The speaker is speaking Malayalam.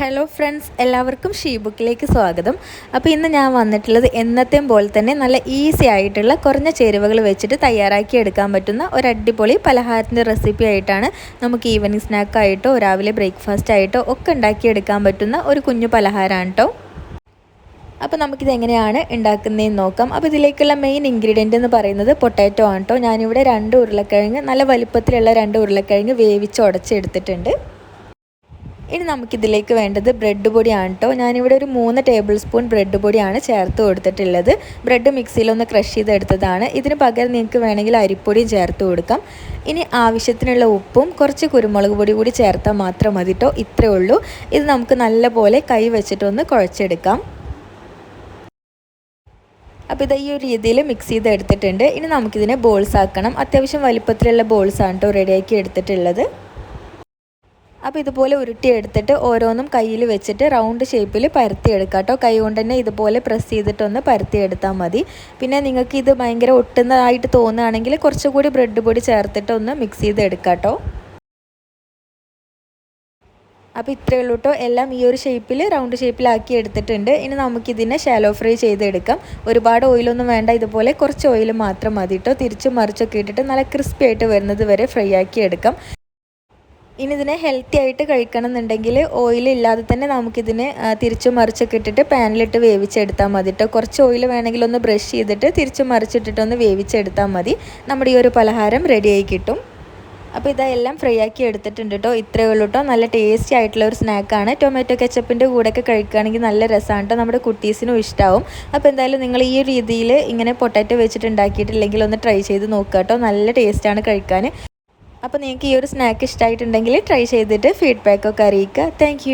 ഹലോ ഫ്രണ്ട്സ് എല്ലാവർക്കും ഷീ ബുക്കിലേക്ക് സ്വാഗതം. അപ്പോൾ ഇന്ന് ഞാൻ വന്നിട്ടുള്ളത് എന്നത്തെയും പോലെ തന്നെ നല്ല ഈസി ആയിട്ടുള്ള കുറഞ്ഞ ചേരുവകൾ വെച്ചിട്ട് തയ്യാറാക്കി എടുക്കാൻ പറ്റുന്ന ഒരു അടിപൊളി പലഹാരത്തിന്റെ റെസിപ്പി ആയിട്ടാണ് നമുക്ക് ഈവനിങ് സ്നാക്കായിട്ടോ രാവിലെ ബ്രേക്ക്ഫാസ്റ്റ് ആയിട്ടോ ഒക്കെ ഉണ്ടാക്കിയെടുക്കാൻ പറ്റുന്ന ഒരു കുഞ്ഞു പലഹാരമാണ് കേട്ടോ അപ്പോൾ നമുക്കിത് എങ്ങനെയാണ് ഉണ്ടാക്കുന്നതെന്ന് നോക്കാം. അപ്പോൾ ഇതിലേക്കുള്ള മെയിൻ ഇൻഗ്രീഡിയന്റ് എന്ന് പറയുന്നത് പൊട്ടാറ്റോ ആണ് കേട്ടോ ഞാനിവിടെ രണ്ട് ഉരുളക്കിഴങ്ങ് നല്ല വലുപ്പത്തിലുള്ള രണ്ട് ഉരുളക്കിഴങ്ങ് വേവിച്ച് ഉടച്ചെടുത്തിട്ടുണ്ട്. ഇനി നമുക്കിതിലേക്ക് വേണ്ടത് ബ്രെഡ് പൊടിയാണ് കേട്ടോ ഞാനിവിടെ ഒരു മൂന്ന് ടേബിൾ സ്പൂൺ ബ്രെഡ് പൊടിയാണ് ചേർത്ത് കൊടുത്തിട്ടുള്ളത്. ബ്രെഡ് മിക്സിയിലൊന്ന് ക്രഷ് ചെയ്തെടുത്തതാണ്. ഇതിന് പകരം നിങ്ങൾക്ക് വേണമെങ്കിൽ അരിപ്പൊടിയും ചേർത്ത് കൊടുക്കാം. ഇനി ആവശ്യത്തിനുള്ള ഉപ്പും കുറച്ച് കുരുമുളക് പൊടി കൂടി ചേർത്താൽ മാത്രം മതി കേട്ടോ ഇത്രയേ ഉള്ളൂ. ഇത് നമുക്ക് നല്ലപോലെ കൈ വെച്ചിട്ടൊന്ന് കുഴച്ചെടുക്കാം. അപ്പോൾ ഇത് ഈ ഒരു രീതിയിൽ മിക്സ് ചെയ്ത് എടുത്തിട്ടുണ്ട് ഇനി നമുക്കിതിനെ ബോൾസ് ആക്കണം. അത്യാവശ്യം വലിപ്പത്തിലുള്ള ബോൾസാണ് കേട്ടോ റെഡിയാക്കി എടുത്തിട്ടുള്ളത്. അപ്പോൾ ഇതുപോലെ ഉരുട്ടിയെടുത്തിട്ട് ഓരോന്നും കയ്യിൽ വെച്ചിട്ട് റൗണ്ട് ഷേപ്പിൽ പരത്തിയെടുക്കുക കേട്ടോ കൈ കൊണ്ട് തന്നെ ഇതുപോലെ പ്രസ് ചെയ്തിട്ടൊന്ന് പരത്തിയെടുത്താൽ മതി. പിന്നെ നിങ്ങൾക്ക് ഇത് ഭയങ്കര ഒട്ടുന്നതായിട്ട് തോന്നുകയാണെങ്കിൽ കുറച്ചുകൂടി ബ്രെഡ് പൊടി ചേർത്തിട്ട് ഒന്ന് മിക്സ് ചെയ്ത് എടുക്കാം കേട്ടോ അപ്പോൾ ഇത്രയേ ഉള്ളൂ കേട്ടോ എല്ലാം ഈ ഒരു ഷേപ്പിൽ റൗണ്ട് ഷേപ്പിലാക്കി എടുത്തിട്ടുണ്ട്. ഇനി നമുക്കിതിനെ ഷാലോ ഫ്രൈ ചെയ്തെടുക്കാം ഒരുപാട് ഓയിലൊന്നും വേണ്ട. ഇതുപോലെ കുറച്ച് ഓയിൽ മാത്രം മതി കേട്ടോ തിരിച്ചും മറിച്ചൊക്കെ ഇട്ടിട്ട് നല്ല ക്രിസ്പി ആയിട്ട് വരുന്നത് വരെ ഫ്രൈ ആക്കി എടുക്കാം. ഇനി ഇതിനെ ഹെൽത്തി ആയിട്ട് കഴിക്കണം എന്നുണ്ടെങ്കിൽ ഓയിൽ ഇല്ലാതെ തന്നെ നമുക്കിതിനെ തിരിച്ചു മറിച്ചൊക്കെ ഇട്ടിട്ട് പാനിലിട്ട് വേവിച്ചെടുത്താൽ മതി കേട്ടോ കുറച്ച് ഓയിൽ വേണമെങ്കിൽ ഒന്ന് ബ്രഷ് ചെയ്തിട്ട് തിരിച്ചു മറിച്ചിട്ടിട്ട് ഒന്ന് വേവിച്ചെടുത്താൽ മതി. നമ്മുടെ ഈ ഒരു പലഹാരം റെഡിയായി കിട്ടും. അപ്പോൾ ഇതെല്ലാം ഫ്രൈ ആക്കി എടുത്തിട്ടുണ്ട് കേട്ടോ ഇത്രയേ ഉള്ളൂ കേട്ടോ നല്ല ടേസ്റ്റി ആയിട്ടുള്ള ഒരു സ്നാക്കാണ് ടൊമാറ്റോ കെച്ചപ്പിന്റെ കൂടെയൊക്കെ കഴിക്കുകയാണെങ്കിൽ നല്ല രസമാണ് കേട്ടോ നമ്മുടെ കുട്ടീസിനും ഇഷ്ടമാവും അപ്പോൾ എന്തായാലും നിങ്ങൾ ഈ രീതിയിൽ ഇങ്ങനെ പൊട്ടാറ്റോ വെച്ചിട്ട് ഉണ്ടാക്കിയിട്ടില്ലെങ്കിൽ ഒന്ന് ട്രൈ ചെയ്ത് നോക്കുക കേട്ടോ നല്ല ടേസ്റ്റാണ് കഴിക്കാൻ. അപ്പോൾ നിങ്ങൾക്ക് ഈ ഒരു സ്നാക്ക് ഇഷ്ടമായിട്ടുണ്ടെങ്കിൽ ട്രൈ ചെയ്തിട്ട് ഫീഡ്ബാക്കൊക്കെ അറിയിക്കുക. താങ്ക്